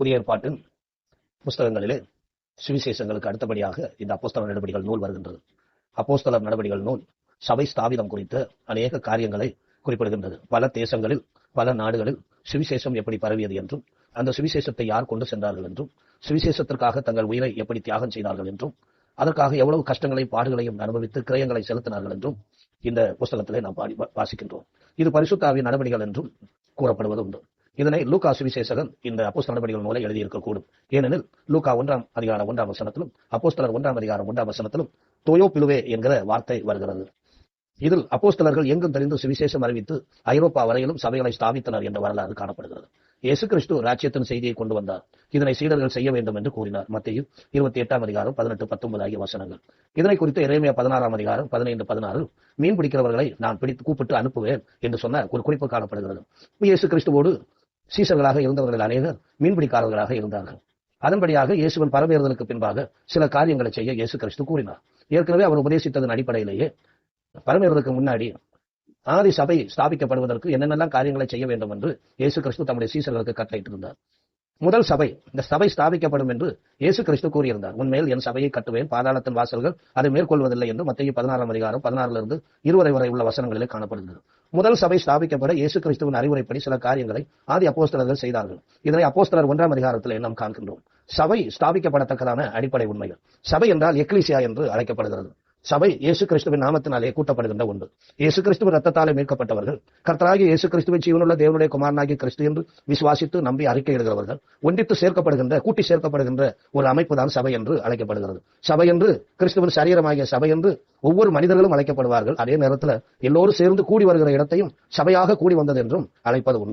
புதிய ஏற்பாட்டின் புஸ்தகங்களிலே சுவிசேஷங்களுக்கு அடுத்தபடியாக இந்த அப்போஸ்தல நடவடிக்கைகள் நூல் வருகின்றது. அப்போஸ்தலர் நடவடிக்கைகள் நூல் சபை ஸ்தாபிதம் குறித்த அநேக காரியங்களை குறிப்பிடுகின்றது. பல தேசங்களில் பல நாடுகளில் சுவிசேஷம் எப்படி பரவியது என்றும் அந்த சுவிசேஷத்தை யார் கொண்டு சென்றார்கள் என்றும் சுவிசேஷத்திற்காக தங்கள் உயிரை எப்படி தியாகம் செய்தார்கள் என்றும் அதற்காக எவ்வளவு கஷ்டங்களையும் பாடுகளையும் அனுபவித்து கிரயங்களை செலுத்தினார்கள் என்றும் இந்த புஸ்தகத்திலே நாம் பாடி வாசிக்கின்றோம். இது பரிசுத்தாவின் நடவடிக்கைகள் என்றும் கூறப்படுவது உண்டு இதனை லூகா சுவிசேஷகன் இந்த அப்போஸ்தல நடவடிக்கைகள் மூலம் எழுதியிருக்கக்கூடும். ஏனெனில் லூகா ஒன்றாம் அதிகாரம் ஒன்றாம் வசனத்திலும் அப்போஸ்தலர் ஒன்றாம் அதிகாரம் ஒன்றாம் வசனத்திலும் தோயோ பிலுவே என்கிற வார்த்தை வருகிறது. இதில் அப்போஸ்தலர்கள் எங்கும் தெரிந்து சுவிசேஷம் அறிவித்து ஐரோப்பா வரையிலும் சபைகளை ஸ்தாபித்தனர் என்ற வரலாறு காணப்படுகிறது. இயேசு கிறிஸ்து ராஜ்யத்தின் செய்தியை கொண்டு வந்தார். இதனை சீடர்கள் செய்ய வேண்டும் என்று கூறினார். மத்தியில் இருபத்தி எட்டாம் அதிகாரம் பதினெட்டு பத்தொன்பது ஆகிய வசனங்கள். இதனை குறித்து இறைமையா பதினாறாம் அதிகாரம் பதினைந்து பதினாறு மீன் பிடிக்கிறவர்களை நான் பிடித்து கூப்பிட்டு அனுப்புவேன் என்று சொன்ன ஒரு குறிப்பு காணப்படுகிறது. இயேசு கிறிஸ்துவோடு சீசர்களாக இருந்தவர்கள் அநேகர் மீன்பிடிக்காரர்களாக இருந்தார்கள். அதன்படியாக இயேசுவின் பரவேறுதலுக்கு பின்பாக சில காரியங்களை செய்ய இயேசு கிறிஸ்து கூறினார். ஏற்கனவே அவர் உபதேசித்ததன் அடிப்படையிலேயே பரமேறுவதற்கு முன்னாடி ஆதி சபை ஸ்தாபிக்கப்படுவதற்கு என்னென்னலாம் காரியங்களை செய்ய வேண்டும் என்று இயேசு கிறிஸ்து தம்முடைய சீசர்களுக்கு கட்டளையிட்டிருந்தார். முதல் சபை இந்த சபை ஸ்தாபிக்கப்படும் என்று இயேசு கிறிஸ்து கூறியிருந்தார். உண்மையில் என் சபையை கட்டுவேன் பாதாளத்தின் வாசல்கள் அதை மேற்கொள்வதில்லை என்று மத்திய பதினாறாம் அதிகாரம் பதினாறுல இருந்து இருவரை வரை உள்ள வசனங்களிலே காணப்படுகிறது. முதல் சபை ஸ்தாபிக்கப்பட இயேசு கிறிஸ்துவின் அறிவுரைப்படி சில காரியங்களை ஆதி அப்போஸ்தலர்கள் செய்தார்கள். இதனை அப்போஸ்தலர் ஒன்றாம் அதிகாரத்தில் நாம் காண்கின்றோம். சபை ஸ்தாபிக்கப்படத்தக்கதான அடிப்படை உண்மைகள். சபை என்றால் எக்லிசியா என்று அழைக்கப்படுகிறது. சபை இயேசு கிறிஸ்துவின் நாமத்தினாலே கூட்டப்படுகின்ற ஒன்று. இயேசு கிறிஸ்துவின் ரத்தத்தாலே மீட்கப்பட்டவர்கள் கர்த்தராகி இயேசு கிறிஸ்துவின் ஜீவனுள்ள தேவனுடைய குமாரனாகி கிறிஸ்து என்று விசுவாசித்து நம்பி அறிக்கையிடுகிறவர்கள் ஒன்றித்து சேர்க்கப்படுகின்ற கூட்டி சேர்க்கப்படுகின்ற ஒரு அமைப்பு தான் சபை என்று அழைக்கப்படுகிறது. சபை என்று கிறிஸ்துவின் சரீரமாகிய சபை என்று ஒவ்வொரு மனிதர்களும் அழைக்கப்படுவார்கள். அதே நேரத்தில் எல்லோரும் சேர்ந்து கூடி வருகிற இடத்தையும் சபையாக கூடி வந்தது என்றும் அழைப்பது உண்டு.